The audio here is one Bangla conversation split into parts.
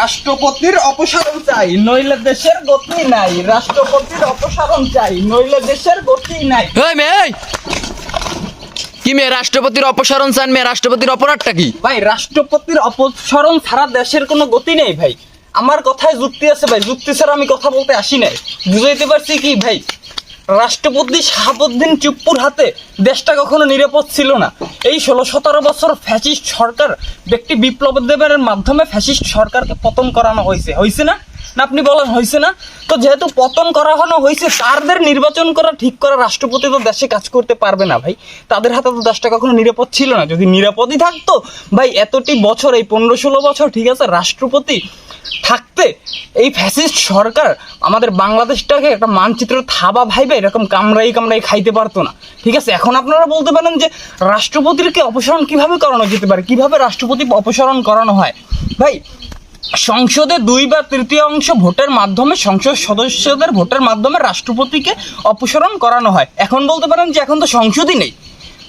রাষ্ট্রপতির অপসারণ চাই নইলে দেশের গতি নাই। রাষ্ট্রপতির অপসারণ চাই নইলে দেশের গতি নাই। এই মেয়ে কি মেয়ে রাষ্ট্রপতির অপসারণ চান মেয়ে রাষ্ট্রপতির অপরাধটা কি? ভাই রাষ্ট্রপতির অপসারণ ছাড়া দেশের কোনো গতি নেই ভাই। আমার কথায় যুক্তি আছে ভাই। যুক্তি ছাড়া আমি কথা বলতে আসি নাই। বুঝাইতে পারছি কি ভাই? রাষ্ট্রপতি শাহাবুদ্দিন চুপ্পুর হাতে দেশটা কখনো নিরাপদ ছিল না। এই ষোলো সতেরো বছর ফ্যাসিস্ট সরকার ব্যক্তি বিপ্লব দেবের মাধ্যমে ফ্যাসিস্ট সরকারকে পতন করানো হয়েছে। হয়েছে না? না, আপনি বলেন, হয়েছে না? তো যেহেতু পতন করানো হয়েছে তাদের নির্বাচন করা, ঠিক করা রাষ্ট্রপতি তো দেশে কাজ করতে পারবে না ভাই। তাদের হাতে তো দেশটা কখনো নিরাপদ ছিল না। যদি নিরাপদই থাকতো, ভাই, এতটি বছর, এই পনেরো ষোলো বছর, ঠিক আছে, রাষ্ট্রপতি থাকতে এই ফ্যাসিস্ট সরকার আমাদের বাংলাদেশটাকে একটা মানচিত্র থাবা ভাইবে এরকম কামড়াই কামড়াই খাইতে পারতো না। ঠিক আছে? এখন আপনারা বলতে পারেন যে রাষ্ট্রপতিরকে অপসারণ কীভাবে করানো যেতে পারে? কীভাবে রাষ্ট্রপতি অপসারণ করানো হয়? ভাই, সংসদে দুই বা তৃতীয় অংশ ভোটের মাধ্যমে, সংসদ সদস্যদের ভোটের মাধ্যমে রাষ্ট্রপতিকে অপসারণ করানো হয়। এখন বলতে পারেন যে এখন তো সংসদই নেই।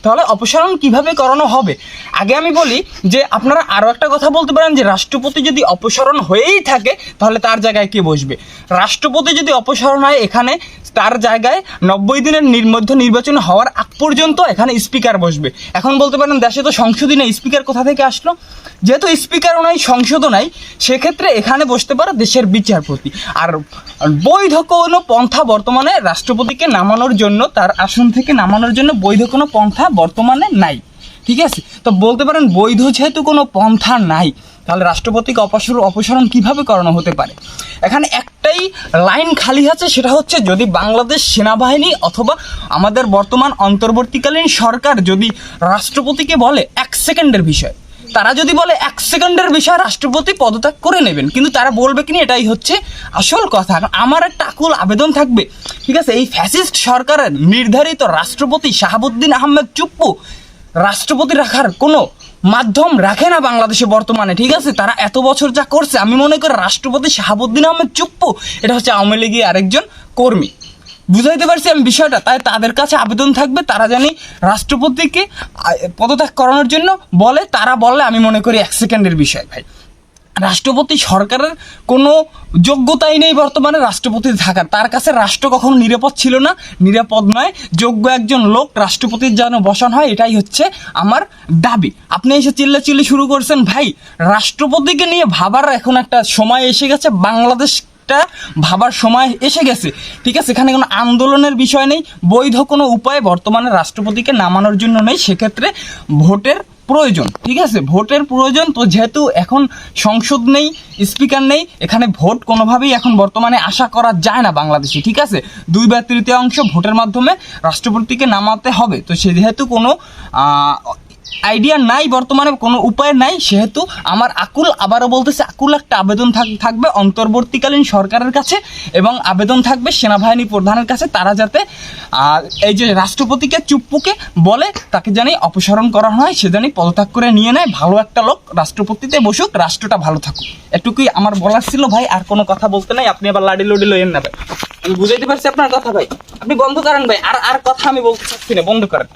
তাহলে অপসারণ কীভাবে করানো হবে? আগে আমি বলি যে আপনারা আরও একটা কথা বলতে পারেন যে রাষ্ট্রপতি যদি অপসারণ হয়েই থাকে, তাহলে তার জায়গায় কে বসবে? রাষ্ট্রপতি যদি অপসারণ হয় এখানে তার জায়গায় নব্বই দিনের নির- মধ্যে নির্বাচন হওয়ার আগ পর্যন্ত এখানে স্পিকার বসবে। এখন বলতে পারেন দেশে তো সংসদই নেই, স্পিকার কোথা থেকে আসলো? যেহেতু স্পিকারও নাই, সংসদও নাই, সেক্ষেত্রে এখানে বসতে পারে দেশের বিচারপতি। আর বৈধ কোনো পন্থা বর্তমানে রাষ্ট্রপতিকে নামানোর জন্য, তার আসন থেকে নামানোর জন্য বৈধ কোনো পন্থা বর্তমানে নাই। ঠিক আছে? তো বলতে পারেন বৈধ যেহেতু কোনো পন্থা নাই, তাহলে রাষ্ট্রপতিকে অপসার, অপসারণ কীভাবে করানো হতে পারে? এখানে একটাই লাইন খালি আছে, সেটা হচ্ছে যদি বাংলাদেশ সেনাবাহিনী অথবা আমাদের বর্তমান অন্তর্বর্তীকালীন সরকার যদি রাষ্ট্রপতিকে বলে এক সেকেন্ডের বিষয়, তারা যদি বলে এক সেকেন্ডের বিষয় রাষ্ট্রপতি পদত্যাগ করে নেবেন, কিন্তু তারা বলবে কিনা এটাই হচ্ছে আসল কথা। আমার একটা আকুল আবেদন থাকবে, ঠিক আছে? এই ফ্যাসিস্ট সরকারের নির্ধারিত রাষ্ট্রপতি শাহাবুদ্দিন আহমেদ চুপ্পু রাষ্ট্রপতি রাখার কোনো মাধ্যম রাখে না বাংলাদেশে বর্তমানে, ঠিক আছে? তারা এত বছর যা করছে, আমি মনে করি রাষ্ট্রপতি শাহাবুদ্দিন আহমেদ চুপ্পু, এটা হচ্ছে আওয়ামী লীগের আরেকজন কর্মী। বুঝাইতে পারছি আমি বিষয়টা, তাই তাদের কাছে আবেদন থাকবে, তারা জানি রাষ্ট্রপতিকে পদত্যাগ করানোর জন্য বলে, তারা বললে আমি মনে করি এক সেকেন্ডের বিষয়, ভাই। রাষ্ট্রপতি সরকারের কোনো যোগ্যতাই নেই বর্তমানে রাষ্ট্রপতি থাকার। তার কাছে রাষ্ট্র কখনো নিরাপদ ছিল না, নিরাপদ নয়, যোগ্য একজন লোক রাষ্ট্রপতির যেন বসান হয়, এটাই হচ্ছে আমার দাবি। আপনি এসে চিল্লা চিল্লি শুরু করছেন, ভাই, রাষ্ট্রপতিকে নিয়ে ভাবার এখন একটা সময় এসে গেছে বাংলাদেশ ভাবার সময় এসে গেছে। ঠিক আছে, এখানে কোনো আন্দোলনের বিষয় নেই, বৈধ কোনো উপায় বর্তমানে রাষ্ট্রপতিকে নামানোর জন্য নেই, সেক্ষেত্রে ভোটের প্রয়োজন, ঠিক আছে? ভোটের প্রয়োজন, তো যেহেতু এখন সংসদ নেই, স্পিকার নেই, এখানে ভোট কোনোভাবেই এখন বর্তমানে আশা করা যায় না বাংলাদেশে, ঠিক আছে? দুই বা তৃতীয় অংশ ভোটের মাধ্যমে রাষ্ট্রপতিকে নামাতে হবে, তো সে যেহেতু কোনো আইডিয়া নাই, বর্তমানে কোনো উপায় নাই। সেহেতু আমার আকুল আবারও বলতেছে, আকুল একটা আবেদন থাকবে অন্তর্বর্তীকালীন সরকারের কাছে এবং আবেদন থাকবে সেনাবাহিনী প্রধানের কাছে। তারা যাতে এই যে রাষ্ট্রপতিকে চুপ্পুকে বলে, তাকে জানি অপসারণ করা হয়, সে জানি পদত্যাগ করে নিয়ে নেয়। ভালো একটা লোক রাষ্ট্রপতিতে বসুক, রাষ্ট্রটা ভালো থাকুক। এটুকুই আমার বলার ছিল ভাই, আর কোনো কথা বলতে নাই। আপনি আবার লাডি লুডি লইয়েন না ভাই। আমি বুঝাইতে পারছি আপনার কথা ভাই। আপনি বন্ধ করেন ভাই, আর আর কথা আমি বলতে চাচ্ছি না, বন্ধ করেন।